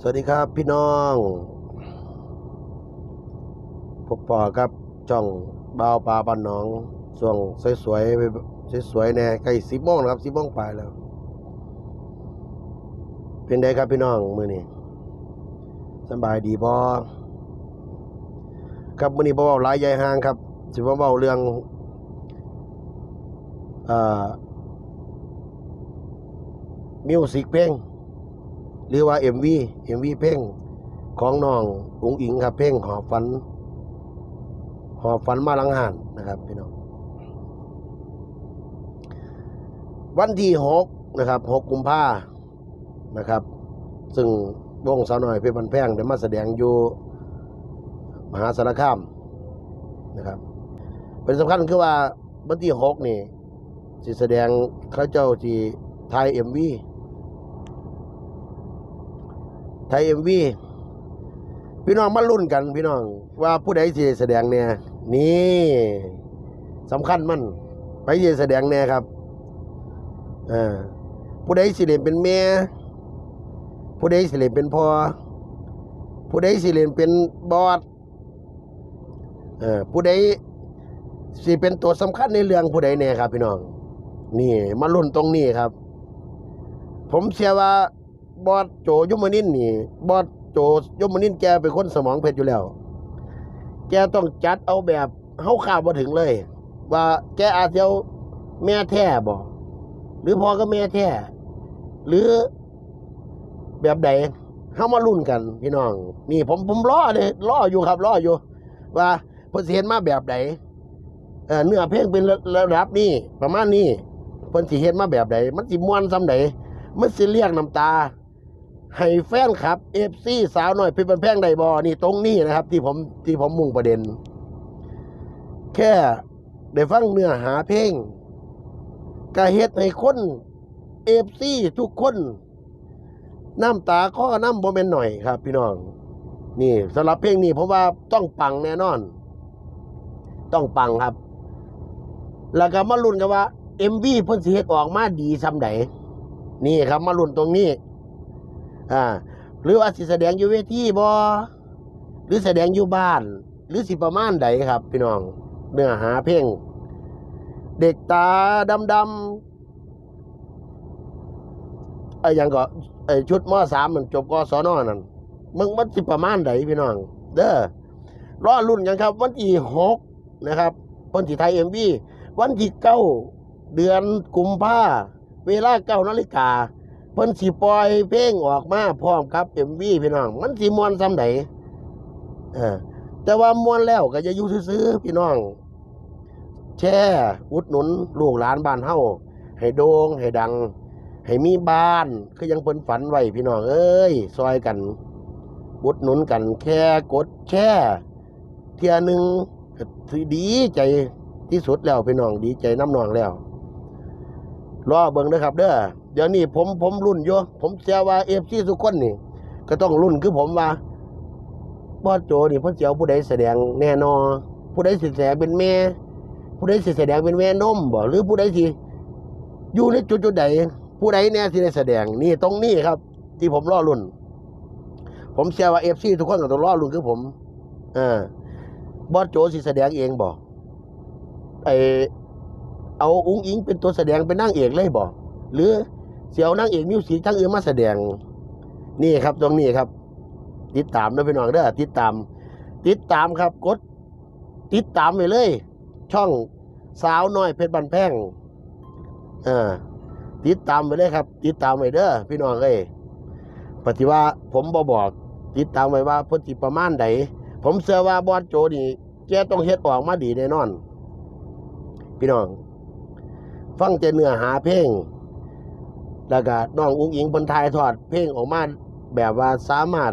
สวัสดีครับพี่น้องพบปอครับจ่องบ่าวปลาบ้านน้องส่วงสวยๆสวยๆแน่ใกล้สิบโมงแล้วครับสิบโมงปลายแล้ว เป็นไงครับพี่น้องมือนี้สบายดีบอครับมือนี้เบาหลายใหญ่ห่างครับสิบเบาเรื่องอ่ามิวสิกเพลง หรือว่า MV MV เพลงของน้องอุ๋งอิงครับ เพลงหอบฝัน หอบฝันมาลังหานนะครับพี่น้องวันที่หกนะครับหกกุมภานะครับ ซึ่งวงสาวน้อยเพชรบันแพงได้มาแสดงอยู่มหาสารคามนะครับเป็นสำคัญคือว่าวันที่หกนี่สิแสดงเขาเจ้าที่ไทยเอ็มวี ไทยเอ็มวีพี่น้องมาลุ้นกันพี่น้อง ว่าผู้ใดที่แสดงเนี่ยนี่สำคัญมันไปที่แสดงเนี่ยครับอ่าผู้ใดสิเล่นเป็นแม่ผู้ใดสิเล่นเป็นพ่อผู้ใดสิเล่นเป็นบอสเออผู้ใดสิเป็นตัวสำคัญในเรื่องผู้ใดเนี่ยครับ พี่น้อง นี่ มาลุ้นตรงนี้ครับ ผมเชื่อว่า บอสโจยมนินนี่ บอสโจยมนินแกเป็นคนสมองเพชรอยู่แล้ว แกต้องจัดเอาแบบเฮาข้าวมาถึงเลย ว่าแกอาจจะเอาแม่แท้บ่หรือพ่อก็แม่แท้หรือแบบใดเฮามาลุ้นกัน พี่น้อง นี่ผมผมรอเลยรออยู่ครับรออยู่ ว่าเพิ่นสิเห็นมาแบบใดเออเนื้อเพลงเป็นระดับนี้ประมาณนี้เพิ่นสิเห็นมาแบบใดมันสิม่วนซ้ำใดมันสิเรียกน้ำตา ให้แฟนครับเอฟซีสาวหน่อยเพี่เป็นแพงไดบอนี่ตรงนี้นะครับ ที่ผมที่ผมมุ่งประเด็น แค่ได้ฟังเนื้อหาเพลงกระเฮ็ดให้คนเอฟซีทุกคนน้ำตาข้อน้ำโมเมนหน่อยครับ พี่น้อง นี่สำหรับเพลงนี้ผมว่าต้องปังแน่นอน ต้องปังครับ แล้วก็มาลุ้นกันว่าเอ็มวีเพิ่นสิเฮ็ดออกมาดีซำใดนี่ครับ มาลุ่นตรงนี้ อ่า หรือว่าสิแสดงอยู่เวทีบอหรือแสดงอยู่บ้าน หรือสิประมาณใดครับ พี่น้อง เนื้อหาเพลงเด็กตาดำดำไอ้ยังก็ไอ้ชุดมสามมันจบกศนนั่นมึงมันสิประมาณใดพี่น้อง เด้อรอรุ่นกันครับ วันที่หกนะครับวันที่ไทยเอ็มวีวันที่เก้าเดือนกุมภาเวลาเก้านาฬิกา เพิ่นสิปล่อยเพลงออกมาพร้อมครับเอ็มวีพี่น้อง มันสิมวนซ้ำใดเออแต่ว่ามวนแล้วก็จะอยู่ซื้อพี่น้อง แช่อุดหนุนลูกหลานบ้านเฮาให้โด่งให้ดัง ให้มีบ้าน คือยังเพิ่นฝันไว้พี่น้องเอ้ยซอยกันอุดหนุนกันแค่กดแช่เทียหนึ่งดีใจที่สุดแล้วพี่น้องดีใจน้ำนองแล้วรอเบิ่งนะครับเด้อ เดี๋ยวนี้ผมผมรุ่นอยู่ผมเชื่อว่าเอฟซีทุกคนนี่ ก็ต้องรุ่นคือผมว่าบอสโจนี่เพิ่นสิเอาผู้ใดแสดงแน่นอนผู้ใดสิแสดงเป็นแม่ ผู้ใดสิแสดงเป็นแม่นมบ่หรือผู้ใดสิอยู่ในจุดจุดใดผู้ใดแน่ที่ได้แสดงนี่ตรงนี้ครับ ที่ผมรอรุ่น ผมเชื่อว่าเอฟซีทุกคนก็ต้องรอรุ่นคือผมอ่าบอสโจสิแสดงเองบ่ไอเอาอุ้งอิงเป็นตัวแสดงเป็นนางเอกเลยบ่หรือ เสียวนางเอกมิวสิกทั้งอื่นมาแสดง นี่ครับตรงนี้ครับ ติดตามด้วยพี่น้องเด้อติดตาม ติดตามครับกด ติดตามไปเลย ช่องสาวน้อยเพชรบันแพงเออติดตามไปเลยครับ ติดตามไปเด้อพี่น้องเอ้ยปฏิว่าผมบอบอก ติดตามไว้ว่าพิ่นสิประมาณใดผมเชื่อว่าบอสโจนี่แกต้องเฮ็ดออกมาดีแน่นอน พี่น้อง ฟังแต่เนื้อหาเพลง แล้วก็น้องอุ้งอิงบนทายทอด เพลงออกมาแบบว่าสามารถ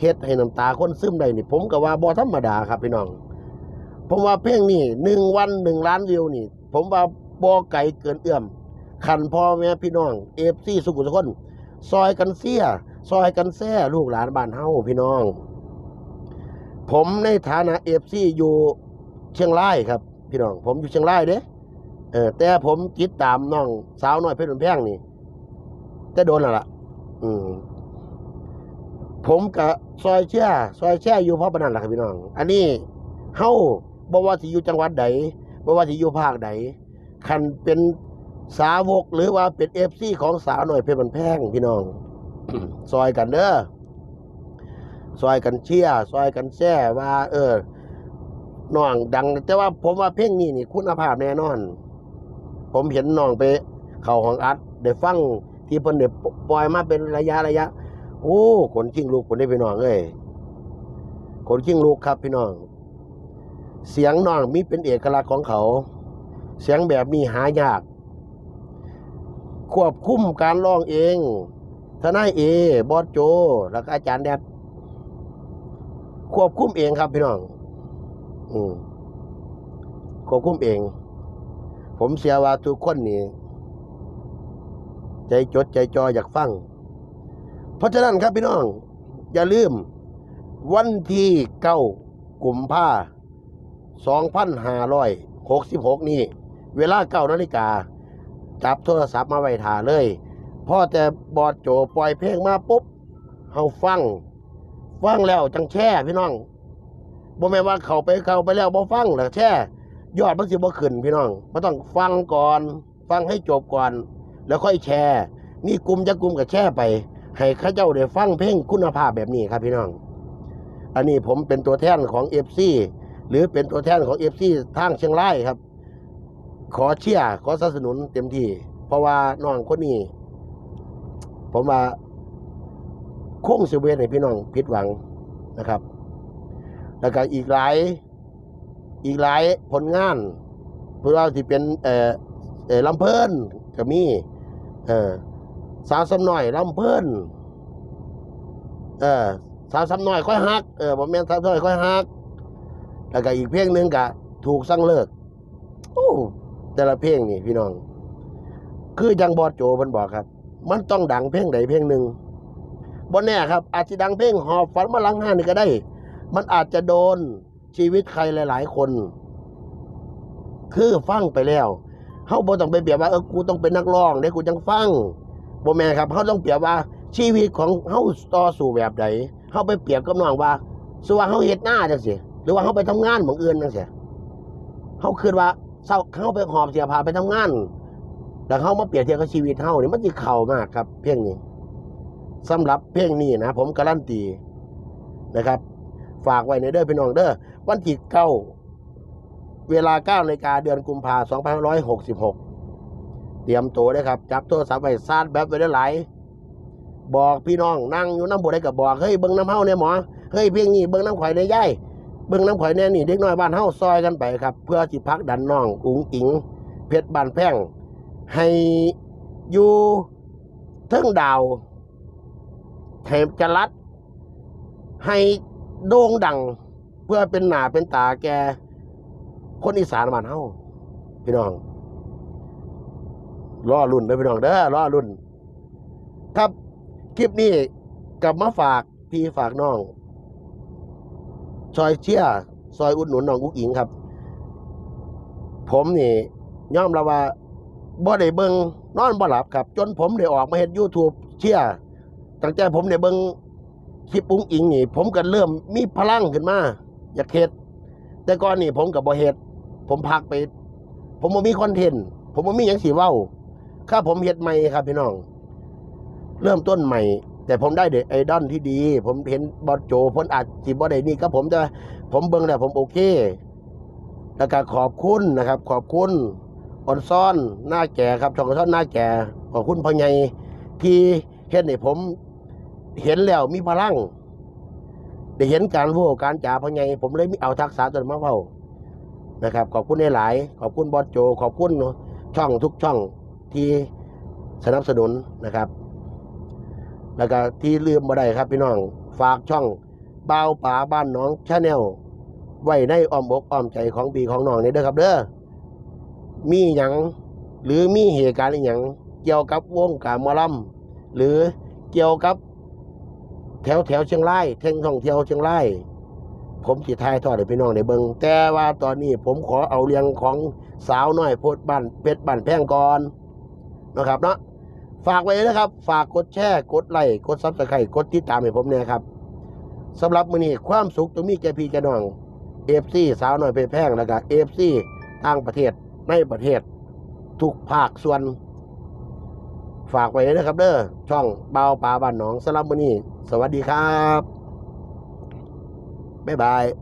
เฮ็ดให้น้ำตาคนซึมได้นี่ผมก็ว่าบ่ธรรมดาครับพี่น้อง ผมว่าเพลงนี้หนึ่งวันหนึ่งล้านวิวนี่ ผมว่าบ่ไกลเกินเอื้อมขันพ่อแม่พี่น้องเอฟซีสุขุทุกคนซอยกันเสียซอยกันแซ่ลูกหลานบ้านเฮาพี่น้อง ผมในฐานะเอฟซีอยู่เชียงรายครับ พี่น้อง ผมอยู่เชียงรายเด้เออแต่ผมติดตามน้องสาวน้อยเพชรบุญแพงนี่ แต่โดนและล่ะอืมผมกับซอยเชื่อซอยแช่อยู่เพราะปนันแหละครับพี่น้อง อันนี้เฮาบ่ว่าสิอยู่จังหวัดใดบ่ว่าสิอยู่ภาคใดคันเป็นสาวกหรือว่าเป็น FC ของสาวหน่อยเพชรบันแพงพี่น้อง ซอยกันเด้อซอยกันเชียซอยกันแช่ว่า เออน้องดัง แต่ว่าผมว่าเพลงนี้นี่คุณภาพแน่นอน ผมเห็นน้องไป เข้าของอัดได้ฟัง ที่เพิ่นได้ปล่อยมาเป็นระยะระยะ โอ้ขนขิ้งลูกคนได้พี่น้องเอ้ยขนขิ้งลูกครับพี่น้อง เสียงน้องมีเป็นเอกลักษณ์ของเขา เสียงแบบนี้หายาก ควบคุมการร้องเองทนายเอบอสโจ แล้วก็อาจารย์แดดควบคุมเองครับพี่น้อง อืมควบคุมเอง ผมเสียว่าทุกคนนี่ ใจจดใจจออยากฟัง เพราะฉะนั้นครับพี่น้อง อย่าลืม วันที่เก้ากุมภาสองพันห้าร้อยหกสิบหกนี่ เวลาเก้านาฬิกา จับโทรศัพท์มาไว้ถ่าเลยพ่อแต่บอดโจปล่อยเพลงมาปุ๊บเฮาฟัง ฟังแล้วจังแช่พี่น้องบ่แม่ว่าเขาไปเขาไปแล้วบ่ฟังแล้วแช่ยอดมันสิบ่ขึ้นพี่น้องมันต้องฟังก่อน ฟังให้จบก่อน แล้วค่อยแชร์ มีกลุ่มจะกลุ่มกับแชร์ไป ให้ข้าเจ้าได้ฟังเพลงคุณภาพแบบนี้ครับพี่น้อง อันนี้ผมเป็นตัวแทนของเอฟซีหรือเป็นตัวแทนของเอฟซีทางเชียงรายครับ ขอเชียร์ขอสนับสนุนเต็มที่ เพราะว่าน้องคนนี้ ผมว่าคงสิเวนให้พี่น้องผิดหวังนะครับ แล้วก็อีกหลายอีกหลายผลงานเพื่อว่าที่เป็นเอ่อเอ่อลำเพลินก็มี เออ สาวสำหน่อยลำเพิ่นเออ สาวสำหน่อยค่อยฮักเออผมแม่นสาวสำหน่อยค่อยฮักแล้วก็อีกเพลงหนึ่งก็ถูกสั่งเลิกโอ้แต่ละเพลงนี่พี่น้อง คือจังบอดโจเพิ่นบอกครับ มันต้องดังเพลงใดเพลงหนึ่งบ่แน่ครับ อาจจะดังเพลงหอบฝันมาลังห้านี่ก็ได้ มันอาจจะโดนชีวิตใครหลาย ๆ คน คือฟังไปแล้ว เฮาบ่ต้องไปเปรียบว่าเออกูต้องเป็นนักร้องเด้กูจังฟังบ่แม่นครับเฮาต้องเปรียบว่าชีวิตของเฮาต่อสู้แบบใดเฮาไปเปรียบกับน้องว่าสว่าเฮาเฮ็ดหน้าจังซี่หรือว่าเฮาไปทำงานหม่องอื่นจังซี่เฮาคิดว่าเศร้าเฮาไปหอบเสียผ้าไปทำงานแล้วเฮามาเปรียบเทียบกับชีวิตเฮานี่มันสิเข้ามากครับ เพลงนี้สำหรับเพลงนี้นะผมการันตีนะครับ ฝากไว้ในเด้อพี่น้องเด้อวันที่เก้า เวลาเก้านาฬิกาเดือนกุมภาสองพันร้อยหกสิบหกเตรียมตัวด้วยครับ จับโทรศัพท์ไว้ซาดแบบไว้ได้หลายบอกพี่น้องนั่งอยู่น้ำบุได้กับบอก เฮ้ยเบิ้งน้ำเฮาเนี่ยหมอ เฮ้ยเพียงนี้เบิ้งน้ำข่อยในย่ายเบิ้งน้ำข่อยแน่นี่เด็กน้อยบ้านเฮาซอยกันไปครับ เพื่อที่พักดันน้องอุ๋งอิง เพชรบานแพ่ง ให้อยู่เทิงดาวเทมจรัดให้โด่งดัง เพื่อเป็นหนาเป็นตาแก คนอีสานบ้านเฮาพี่น้องรอรุ่นเด้อพี่น้องเด้อรอรุ่น ครับ คลิปนี้กลับมาฝากพี่ฝากน้องซอยเชียซอยอุดหนุนน้องกุ๊กอิงครับ ผมนี่ยอมรับว่าบ่ได้เบิงนอนบ่หลับครับ จนผมได้ออกมาเฮ็ด YouTube เชียตั้งแต่ผมได้เบิงคลิปปุ้งอิงนี่ ผมก็เริ่มมีพลังขึ้นมา อยากเฮ็ดแต่ก่อนนี่ผมกับบ่เฮ็ด ผมพักไป ผมบ่มีคอนเทนต์ผมบ่มีหยังสิเว้าถ้าผมเฮ็ดใหม่ครับ พี่น้อง เริ่มต้นใหม่ แต่ผมได้เด็กไอดอลที่ดี ผมเห็นบอสโจพ้นอาจสิบ่ได้นี่ก็ผมจะผมเบิ่งแล้วผมโอเค แล้วก็ขอบคุณนะครับ ขอบคุณออนซ่อนหน้าแก่ครับช่องซ่อนหน้าแก่ขอบคุณพ่อใหญ่ที่เฮ็ดให้ผมเห็นแล้วมีพลังได้เห็นการเว้าการจ่าพ่อใหญ่ผมเลยมีเอาทักษะตัวนั้นมาเว้า นะครับขอบคุณหลายขอบคุณบอสโจ ขอบคุณช่องทุกช่องที่สนับสนุนนะครับ แล้วก็ที่ลืมมาได้ครับพี่น้องฝากช่องบ่าป่าบ้านน้องชาแนลไว้ในอ้อมอกอ้อมใจของปีของน้องนี่เด้อครับเด้อมีหยังหรือมีเหตุการณ์อหยังเกี่ยวกับวงการมอลำหรือเกี่ยวกับ แถวแถวเชียงรายเท่งท่องเที่ยวเชียงราย ผมสิทายทอดให้พี่น้องในเบิงแต่ว่าตอนนี้ผมขอเอาเรียงของสาวน้อยโพดบ้านเป็ดบ้านแพงก่อนนะครับเนาะฝากไว้นะครับ ฝากกดแชร์กดไลค์กดซับสไครต์กดติดตามให้ผมแน่ครับสำหรับมื้อนี้ความสุขตรงนี้แกพี่แกน้องเอฟซีสาวน้อยเพชรแพงแล้วก็เอฟซีต่างประเทศในประเทศ ทุกภาคส่วน ฝากไว้นะครับเด้อช่องเบาป่าบ้านหนองสำหรับมื้อนี้ สวัสดีครับ Bye bye.